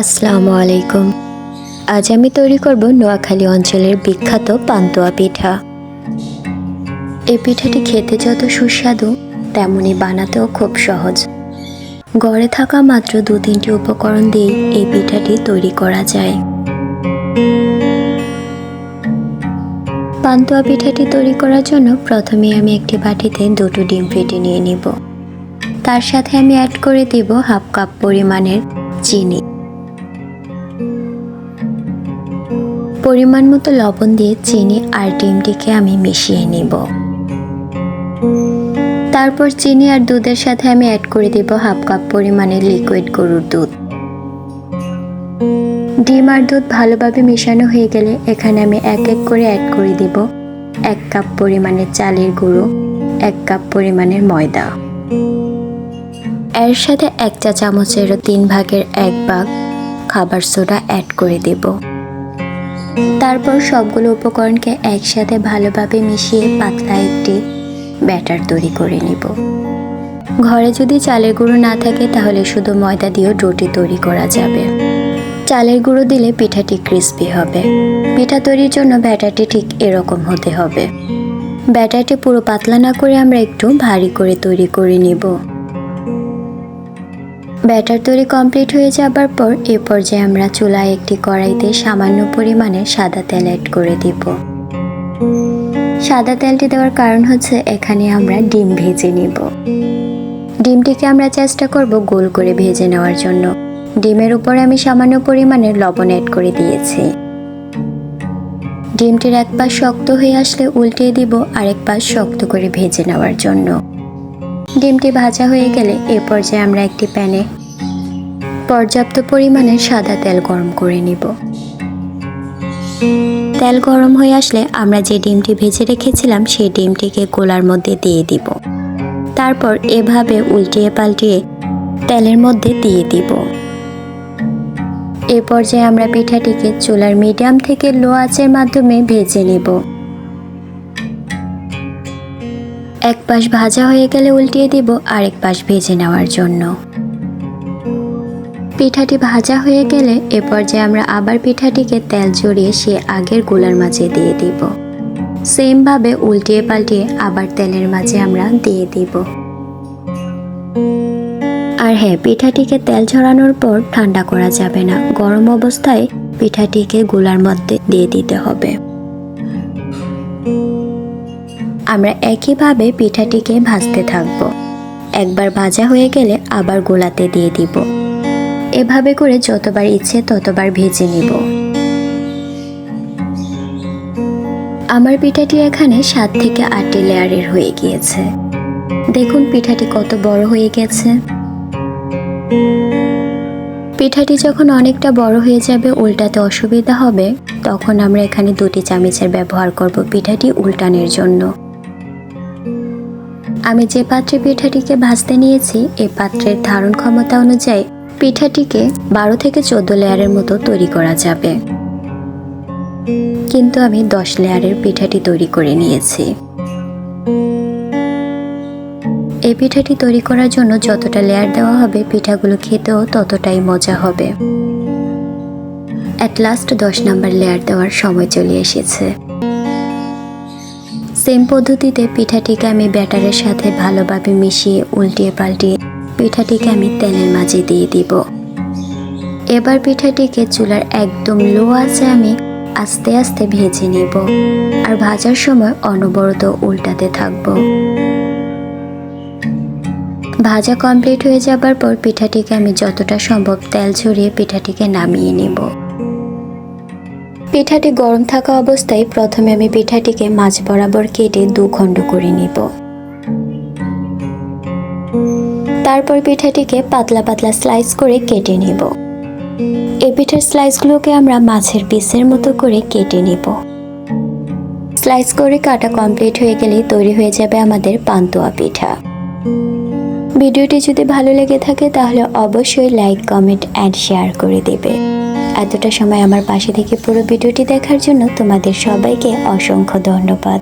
আসসালামু আলাইকুম। আজ আমি তৈরি করব নোয়াখালী অঞ্চলের বিখ্যাত পান্তুয়া পিঠা। এই পিঠাটি খেতে যত সুস্বাদু, তেমনি বানাতেও খুব সহজ। গড়ে থাকা মাত্র দু তিনটি উপকরণ দিয়ে এই পিঠাটি তৈরি করা যায়। পান্তুয়া পিঠাটি তৈরি করার জন্য প্রথমে আমি একটি বাটিতে দুটো ডিম ফেটে নিয়ে নিব। তার সাথে আমি অ্যাড করে দিব হাফ কাপ পরিমাণের চিনি। পরিমাণ মতো লবণ দিয়ে চিনি আর ডিমটিকে আমি মিশিয়ে নিব। তারপর চিনি আর দুধের সাথে আমি অ্যাড করে দিব হাফ কাপ পরিমাণের লিকুইড গরুর দুধ। ডিম আর দুধ ভালোভাবে মেশানো হয়ে গেলে এখানে আমি এক এক করে অ্যাড করে দিব এক কাপ পরিমাণের চালের গুঁড়ো, এক কাপ পরিমাণের ময়দা। এর সাথে এক চা চামচেরও তিন ভাগের এক ভাগ খাবার সোডা অ্যাড করে দেব। তারপর সবগুলো উপকরণকে একসাথে ভালোভাবে মিশিয়ে পাতলা একটি ব্যাটার তৈরি করে নিব। ঘরে যদি চালের গুঁড়ো না থাকে, তাহলে শুধু ময়দা দিয়েও রুটি তৈরি করা যাবে। চালের গুঁড়ো দিলে পিঠাটি ক্রিস্পি হবে। পিঠা তৈরির জন্য ব্যাটারটি ঠিক এরকম হতে হবে। ব্যাটারটি পুরো পাতলা না করে আমরা একটু ভারী করে তৈরি করে নিব। ব্যাটার তৈরি কমপ্লিট হয়ে যাবার পর এ পর্যায়ে আমরা চুলায় একটি কড়াইতে সামান্য পরিমাণে সাদা তেল অ্যাড করে দিব। সাদা তেলটি দেওয়ার কারণ হচ্ছে এখানে আমরা ডিম ভেজে নিব। ডিমটিকে আমরা চেষ্টা করব গোল করে ভেজে নেওয়ার জন্য। ডিমের উপরে আমি সামান্য পরিমাণের লবণ অ্যাড করে দিয়েছি। ডিমটির এক পাশ শক্ত হয়ে আসলে উল্টিয়ে দিব, আরেক পাশ শক্ত করে ভেজে নেওয়ার জন্য। ডিমটি ভাজা হয়ে গেলে এ পর্যায়ে আমরা একটি প্যানে পর্যাপ্ত পরিমাণে সাদা তেল গরম করে নিব। তেল গরম হয়ে আসলে আমরা যে ডিমটি ভেজে রেখেছিলাম, সেই ডিমটিকে গোলার মধ্যে দিয়ে দিব। তারপর এভাবে উল্টিয়ে পাল্টিয়ে তেলের মধ্যে দিয়ে দিব। এ পর্যায়ে আমরা পিঠাটিকে চুলার মিডিয়াম থেকে লো আঁচের মাধ্যমে ভেজে নেব। এক পাশ ভাজা হয়ে গেলে উল্টিয়ে দিব, আরেক পাশ ভেজে নেওয়ার জন্য। পিঠাটি ভাজা হয়ে গেলে এ পর্যায়ে আমরা আবার পিঠাটিকে তেল জড়িয়ে সে আগের গোলার মাঝে দিয়ে দিব। সেমভাবে উল্টিয়ে পাল্টিয়ে আবার তেলের মাঝে আমরা দিয়ে দিব। আর হ্যাঁ পিঠাটিকে তেল ঝরানোর পর ঠান্ডা করা যাবে না। গরম অবস্থায় পিঠাটিকে গোলার মধ্যে দিয়ে দিতে হবে। আমরা একইভাবে পিঠাটিকে ভাজতে থাকব। একবার ভাজা হয়ে গেলে আবার গোলাতে দিয়ে দিব। এভাবে করে যতবার ইচ্ছে ততবার ভেজে নিব। আমার পিঠাটি এখানে সাত থেকে আটটি লেয়ারের হয়ে গিয়েছে। দেখুন পিঠাটি কত বড় হয়ে গেছে। পিঠাটি যখন অনেকটা বড় হয়ে যাবে, উল্টাতে অসুবিধা হবে, তখন আমরা এখানে দুটি চামচের ব্যবহার করব পিঠাটি উল্টানোর জন্য। আমি যে পাত্রে পিঠাটিকে ভাজতে নিয়েছি এই পাত্রের ধারণ ক্ষমতা অনুযায়ী পিঠাটিকে বারো থেকে চোদ্দ লেয়ারের মতো তৈরি করা যাবে। কিন্তু আমি দশ লেয়ারের পিঠাটি তৈরি করে নিয়েছি। এই পিঠাটি তৈরি করার জন্য যতটা লেয়ার দেওয়া হবে, পিঠাগুলো খেতেও ততটাই মজা হবে। অ্যাট লাস্ট দশ নাম্বার লেয়ার দেওয়ার সময় চলে এসেছে। সেম পদ্ধতিতে পিঠাটিকে আমি ব্যাটারের সাথে ভালোভাবে মিশিয়ে উল্টিয়ে পাল্টিয়ে পিঠাটিকে আমি তেলের মাঝে দিয়ে দিব। এবার পিঠাটিকে চুলার একদম লো আছে আমি আস্তে আস্তে ভেজে নেব আর ভাজার সময় অনবরত উল্টাতে থাকব। ভাজা কমপ্লিট হয়ে যাবার পর পিঠাটিকে আমি যতটা সম্ভব তেল ঝরিয়ে পিঠাটিকে নামিয়ে নেব। পিঠাটি গরম থাকা অবস্থায় প্রথমে আমি পিঠাটিকে মাছ বরাবর কেটে দু খণ্ড করে নিব। তারপর পিঠাটিকে পাতলা পাতলা স্লাইস করে কেটে নিব। এই পিঠার স্লাইসগুলোকে আমরা মাছের পিসের মতো করে কেটে নিব। স্লাইস করে কাটা কমপ্লিট হয়ে গেলেই তৈরি হয়ে যাবে আমাদের পান্তুয়া পিঠা। ভিডিওটি যদি ভালো লেগে থাকে, তাহলে অবশ্যই লাইক কমেন্ট অ্যান্ড শেয়ার করে দেবে। এতটা সময় আমার পাশে থেকে পুরো ভিডিওটি দেখার জন্য তোমাদের সবাইকে অসংখ্য ধন্যবাদ।